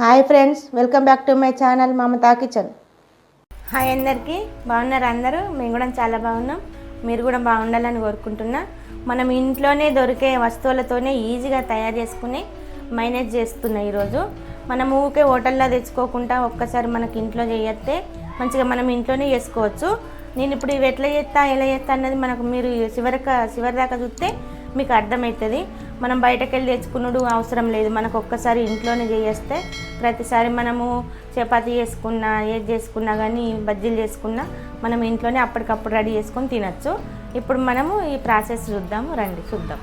Hi friends welcome back to my channel Mamata kitchen. Hi అందరికీ బాగున్నారు అందరూ? మేము కూడా చాలా బాగున్నాం. మీరు కూడా బాగుండాలని కోరుకుంటున్నా. మనం ఇంట్లోనే దొరికే వస్తువులతోనే ఈజీగా తయారు చేసుకుని మైనేజ్ చేస్తున్నా ఈరోజు. మనం ఊకే హోటల్లో తెచ్చుకోకుండా ఒక్కసారి మనకి ఇంట్లో చేయస్తే మంచిగా మనం ఇంట్లోనే చేసుకోవచ్చు. నేను ఇప్పుడు ఇవి ఎట్లా చేస్తా ఎలా చేస్తా అన్నది మనకు మీరు చివరిక చివరి దాకా చూస్తే మీకు అర్థమవుతుంది. మనం బయటకు వెళ్ళి తెచ్చుకున్నాడు అవసరం లేదు. మనకు ఒక్కసారి ఇంట్లోనే చేస్తే ప్రతిసారి మనము చపాతి చేసుకున్నా ఏది చేసుకున్నా కానీ బజ్జీలు చేసుకున్నా మనం ఇంట్లోనే అప్పటికప్పుడు రెడీ చేసుకొని తినచ్చు. ఇప్పుడు మనము ఈ ప్రాసెస్ చూద్దాము రండి చూద్దాం.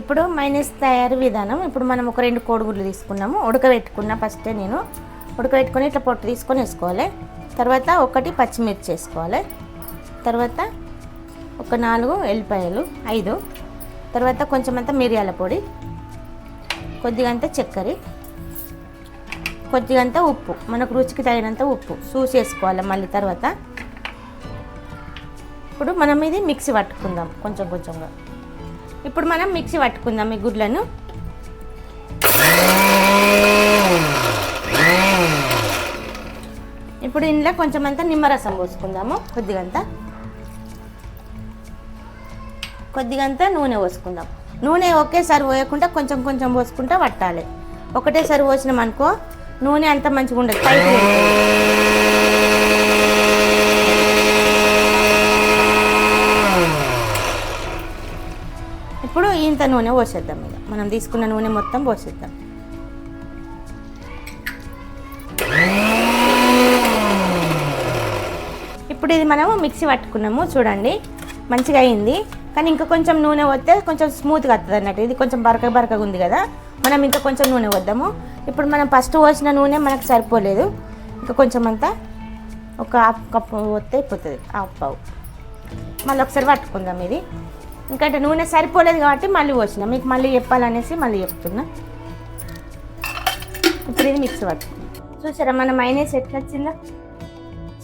ఇప్పుడు మైనస్ తయారు విధానం. ఇప్పుడు మనం ఒక రెండు కోడిగుడ్లు తీసుకున్నాము. ఉడకబెట్టుకున్న ఫస్టే నేను ఉడకబెట్టుకొని ఇట్లా పొట్టు తీసుకొని వేసుకోవాలి. తర్వాత ఒకటి పచ్చిమిర్చి వేసుకోవాలి. తర్వాత ఒక నాలుగు ఎల్లిపాయలు ఐదు తర్వాత కొంచెం అంతా మిరియాల పొడి కొద్దిగంత చక్కెర కొద్దిగంత ఉప్పు మనకు రుచికి తగినంత ఉప్పు చూసి వేసుకోవాలి మళ్ళీ తర్వాత. ఇప్పుడు మనం ఇది మిక్సీ పట్టుకుందాం కొంచెం కొంచెంగా. ఇప్పుడు మనం మిక్సీ పట్టుకుందాం ఈ గుడ్లను. ఇప్పుడు ఇందులో కొంచెం అంతా నిమ్మరసం పోసుకుందాము కొద్దిగంతా కొద్దిగంత నూనె పోసుకుందాం. నూనె ఒకేసారి పోయకుండా కొంచెం కొంచెం పోసుకుంటా పట్టాలి ఒకటేసారి పోసినాం అనుకో నూనె అంత మంచిగా ఉండదు పైకి ఇప్పుడు ఇంత నూనె పోసేద్దాం ఇక. మనం తీసుకున్న నూనె మొత్తం పోసేద్దాం. ఇప్పుడు ఇది మనము మిక్సీ పట్టుకున్నాము చూడండి. మంచిగా అయింది. కానీ ఇంకా కొంచెం నూనె వస్తే కొంచెం స్మూత్గా వస్తుంది అన్నట్టు. ఇది కొంచెం బరక బరకగా ఉంది కదా. మనం ఇంకా కొంచెం నూనె వద్దాము. ఇప్పుడు మనం ఫస్ట్ పోసిన నూనె మనకు సరిపోలేదు. ఇంకా కొంచెం అంతా ఒక హాఫ్ కప్పు వస్తే అయిపోతుంది. హాఫ్ పావు. మళ్ళీ ఒకసారి పట్టుకుందాం ఇది. ఇంకంటే నూనె సరిపోలేదు కాబట్టి మళ్ళీ పోసిన. మీకు మళ్ళీ చెప్పాలనేసి మళ్ళీ చెప్తున్నా. ఇప్పుడు ఇది మిక్స్ పట్టుకుందాం. చూసారా మన మైనస్ ఎట్లా వచ్చిందా?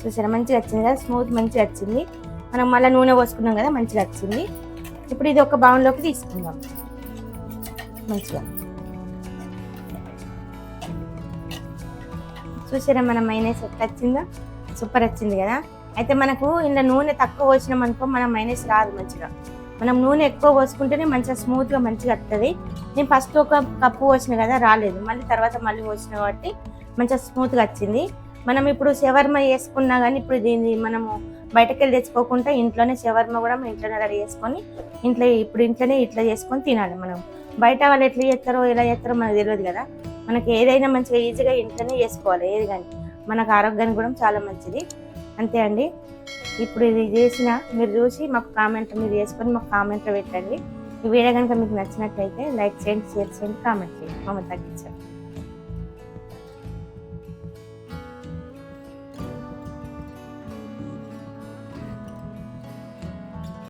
చూసారా మంచిగా వచ్చింది కదా? స్మూత్ మంచిగా వచ్చింది. మనం మళ్ళీ నూనె పోసుకున్నాం కదా మంచిగా వచ్చింది. ఇప్పుడు ఇది ఒక బౌన్లోకి తీసుకుందాం. మంచిగా. చూసారా మన మైనస్ ఎట్లా వచ్చిందా? సూపర్ వచ్చింది కదా? అయితే మనకు ఇందులో నూనె తక్కువ పోసినాం అనుకో మన మైనస్ రాదు మంచిగా. మనం నూనె ఎక్కువ పోసుకుంటేనే మంచిగా స్మూత్గా మంచిగా వస్తుంది నేను ఫస్ట్ ఒక కప్పు పోసిన కదా రాలేదు. మళ్ళీ తర్వాత మళ్ళీ పోసిన కాబట్టి మంచిగా స్మూత్గా వచ్చింది. మనం ఇప్పుడు శవర్మ వేసుకున్నా కానీ ఇప్పుడు దీన్ని మనము బయటకు వెళ్ళి తెచ్చుకోకుండా ఇంట్లోనే షవర్మ కూడా మనం ఇంట్లోనే రెడీ చేసుకొని ఇంట్లో ఇప్పుడు ఇంట్లోనే ఇట్లా చేసుకొని తినాలి మనం. బయట వాళ్ళు ఎట్లా చేస్తారో ఎలా చేస్తారో మనకు తెలియదు కదా. మనకి ఏదైనా మంచిగా ఈజీగా ఇంట్లోనే చేసుకోవాలి ఏది కానీ. మనకు ఆరోగ్యానికి కూడా చాలా మంచిది. అంతే అండి. ఇప్పుడు ఇది చేసిన మీరు చూసి మాకు కామెంట్ మీరు చేసుకొని మాకు కామెంట్లో పెట్టండి. ఈ వీడియో కనుక మీకు నచ్చినట్లయితే లైక్ చేయండి షేర్ చేయండి కామెంట్ చేయండి. మమ్మల్ని తగ్గించండి.